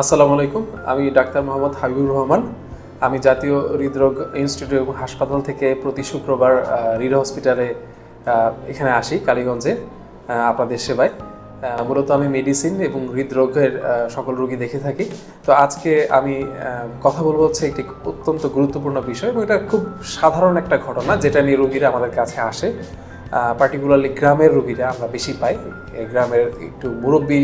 আসসালামু আলাইকুম। আমি ডাক্তার মোহাম্মদ হাবিবুর রহমান। আমি জাতীয় হৃদরোগ ইনস্টিটিউট এবং হাসপাতাল থেকে প্রতি শুক্রবার হৃদ হসপিটালে এখানে আসি, কালীগঞ্জে আপনাদের সেবায়। মূলত আমি মেডিসিন এবং হৃদরোগের সকল রোগী দেখে থাকি। তো আজকে আমি কথা বলব হচ্ছে একটি অত্যন্ত গুরুত্বপূর্ণ বিষয় এবং এটা খুব সাধারণ একটা ঘটনা যেটা নিয়ে রোগীরা আমাদের কাছে আসে। পার্টিকুলারলি গ্রামের রোগীরা আমরা বেশি পাই। গ্রামের একটু মুরব্বী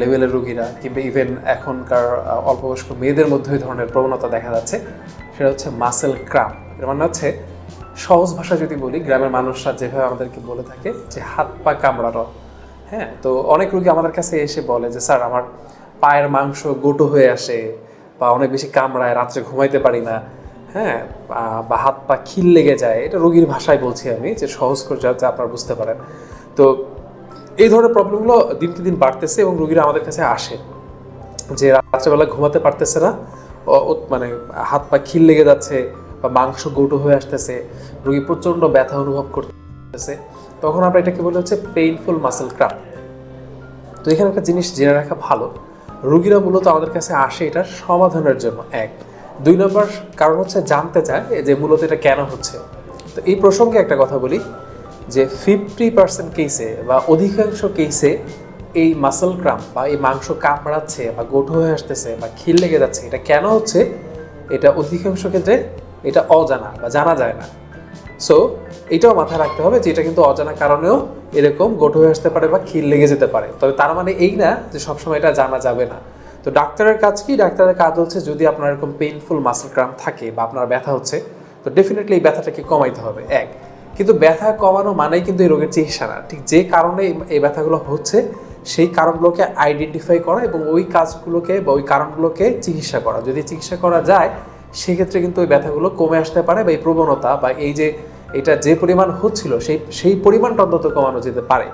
লেভেলের রোগীরা কিংবা ইভেন এখনকার আহ, অল্প বয়স্ক মেয়েদের মধ্যে এই ধরনের প্রবণতা দেখা যাচ্ছে। সেটা হচ্ছে মাসেল ক্রাম এর মানে হচ্ছে সহজ ভাষা যদি বলি গ্রামের মানুষরা যেভাবে আমাদেরকে বলে থাকে যে হাত পা কামড়ানো। হ্যাঁ তো অনেক রোগী আমাদের কাছে এসে বলে যে স্যার আমার পায়ের মাংস গোটো হয়ে আসে বা অনেক বেশি কামড়ায় রাত্রে ঘুমাইতে পারি না। হ্যাঁ বা হাত পা খিল লেগে যায়। এটা রোগীর ভাষায় বলছি আমি যে সহজ করে যাতে আপনারা বুঝতে পারেন। তো এই ধরনের প্রবলেমগুলো দিনকে দিন বাড়তেছে এবং রোগীরা আমাদের কাছে আসে। যে রাত্রেবেলা ঘুমাতে পারতেছে না মানে হাত পা খিল লেগে যাচ্ছে বা মাংস গোটো হয়ে আসতেছে, রোগী প্রচণ্ড ব্যথা অনুভব করতেছে, তখন আমরা এটাকে বলে হচ্ছে পেইনফুল মাসেল ক্রাম তো এখানে একটা জিনিস জেনে রাখা ভালো, রোগীরা মূলত আমাদের কাছে আসে এটা সমাধানের জন্য, এক। দুই নম্বর কারণ হচ্ছে জানতে চায় যে মূলত এটা কেন হচ্ছে। তো এই প্রসঙ্গে একটা কথা বলি যে ফিফটি পার্সেন্ট কেসে বা অধিকাংশ কেসে এই মাসল ক্রাম বা এই মাংস কামড়াচ্ছে বা গোঠো হয়ে আসতেছে বা খিল লেগে যাচ্ছে, এটা কেন হচ্ছে? এটা অধিকাংশ ক্ষেত্রে এটা অজানা বা জানা যায় না। সো এটাও মাথায় রাখতে হবে যে এটা কিন্তু অজানা কারণেও এরকম গোটো হয়ে আসতে পারে বা খিল লেগে যেতে পারে। তবে তার মানে এই না যে সবসময় এটা জানা যাবে না। তো ডাক্তারের কাজ কি? ডাক্তারের কাজ হচ্ছে যদি আপনার এরকম পেইনফুল মাসেল ক্রাম থাকে বা আপনার ব্যথা হচ্ছে, তো ডেফিনেটলি এই ব্যথাটাকে কমাইতে হবে। এক কিন্তু ব্যথা কমানো মানেই কিন্তু এই রোগের চিকিৎসা না। ঠিক যে কারণে এই- ব্যথাগুলো হচ্ছে, সেই কারণগুলোকে আইডেন্টিফাই করা এবং ওই কাজগুলোকে বা ওই কারণগুলোকে চিকিৎসা করা। যদি চিকিৎসা করা যায়, সেক্ষেত্রে কিন্তু ওই ব্যথাগুলো কমে আসতে পারে বা এই প্রবণতা বা এই যে এটা যে পরিমাণ হচ্ছিল, সেই সেই পরিমাণটা অন্তত কমানো যেতে পারে।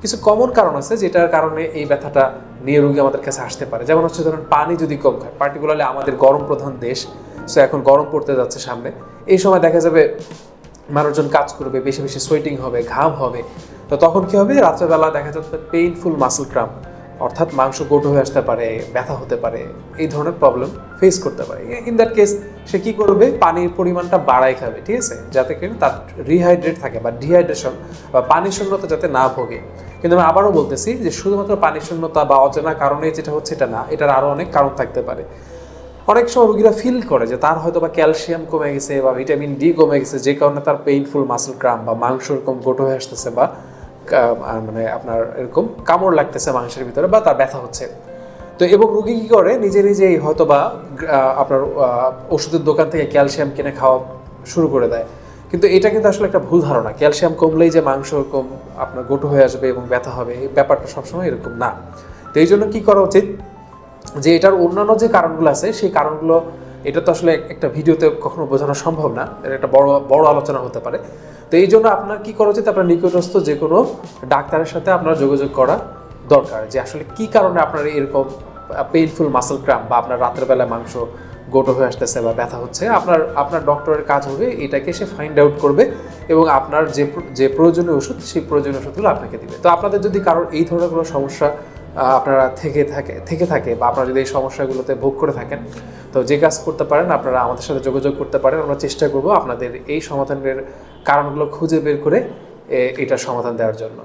কিছু কমন কারণ আছে যেটার কারণে এই ব্যথাটা নিয়ে রোগী আমাদের কাছে আসতে পারে। যেমন হচ্ছে ধরুন, পানি যদি কম খায় পার্টিকুলারলি আমাদের গরম প্রধান দেশ সো এখন গরম পড়তে যাচ্ছে সামনে। এই সময় দেখা যাবে মানুষজন কাজ করবে, বেশি বেশি সোয়েটিং হবে, ঘাম হবে। তো তখন কি হবে? রাত্রেবেলা দেখা যাচ্ছে পেইনফুল মাসল ক্রাম অর্থাৎ মাংস গোটো হয়ে আসতে পারে, ব্যথা হতে পারে, এই ধরনের প্রবলেম ফেস করতে পারে। ইন দ্যাট কেস সে কি করবে? পানির পরিমাণটা বাড়ায় খাবে, ঠিক আছে? যাতে করে তার রিহাইড্রেট থাকে বা ডিহাইড্রেশন বা পানি শূন্যতা যাতে না ভোগে। কিন্তু আমি আবারও বলতেছি যে শুধুমাত্র পানি শূন্যতা বা অজানা কারণে যেটা হচ্ছে এটা না, এটার আরও অনেক কারণ থাকতে পারে। অনেক সময় রোগীরা ফিল করে যে তার হয়তো বা ক্যালসিয়াম কমে গেছে বা ভিটামিন ডি কমে গেছে, যে কারণে তার পেইনফুল মাসল ক্রাম বা মাংস এরকম গোটো হয়ে আসতেছে বা মানে আপনার এরকম কামড় লাগতেছে মাংসের ভিতরে বা তার ব্যথা হচ্ছে। তো এবং রোগী কী করে? নিজে নিজেই হয়তো বা আপনার ওষুধের দোকান থেকে ক্যালসিয়াম কিনে খাওয়া শুরু করে দেয়। কিন্তু এটা কিন্তু আসলে একটা ভুল ধারণা। ক্যালসিয়াম কমলেই যে মাংস কম আপনার গোটো হয়ে আসবে এবং ব্যথা হবে, এই ব্যাপারটা সবসময় এরকম না। তো এই জন্য কী করা উচিত? যে এটার অন্যান্য যে কারণগুলো আছে, সেই কারণগুলো, এটা তো আসলে একটা ভিডিওতে কখনো বোঝানো সম্ভব না, এটা একটা বড় বড় আলোচনা হতে পারে। তো এই জন্য আপনার কি করা উচিত? আপনার নিকটস্থ যে কোনো ডাক্তারের সাথে আপনার যোগাযোগ করা দরকার, যে আসলে কি কারণে আপনার এরকম পেইনফুল মাসল ক্রাম বা আপনার রাতের বেলায় মাংস গোটো হয়ে আসতেছে বা ব্যথা হচ্ছে, আপনার আপনার ডক্টরের কাজ হবে, এটাকে সে ফাইন্ড আউট করবে এবং আপনার যে যে প্রয়োজনীয় ওষুধ, সেই প্রয়োজনীয় ওষুধগুলো আপনাকে দিবে। তো আপনাদের যদি কারোর এই ধরনের কোনো সমস্যা আপনারা থেকে থাকে থেকে থাকে বা আপনারা যদি এই সমস্যাগুলোতে ভোগ করে থাকেন, তো যে কাজ করতে পারেন, আপনারা আমাদের সাথে যোগাযোগ করতে পারেন। আমরা চেষ্টা করব আপনাদের এই সমাধানের কারণগুলো খুঁজে বের করে এটার সমাধান দেওয়ার জন্য।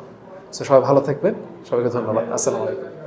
তো সবাই ভালো থাকবেন। সবাইকে ধন্যবাদ। আসসালামু আলাইকুম।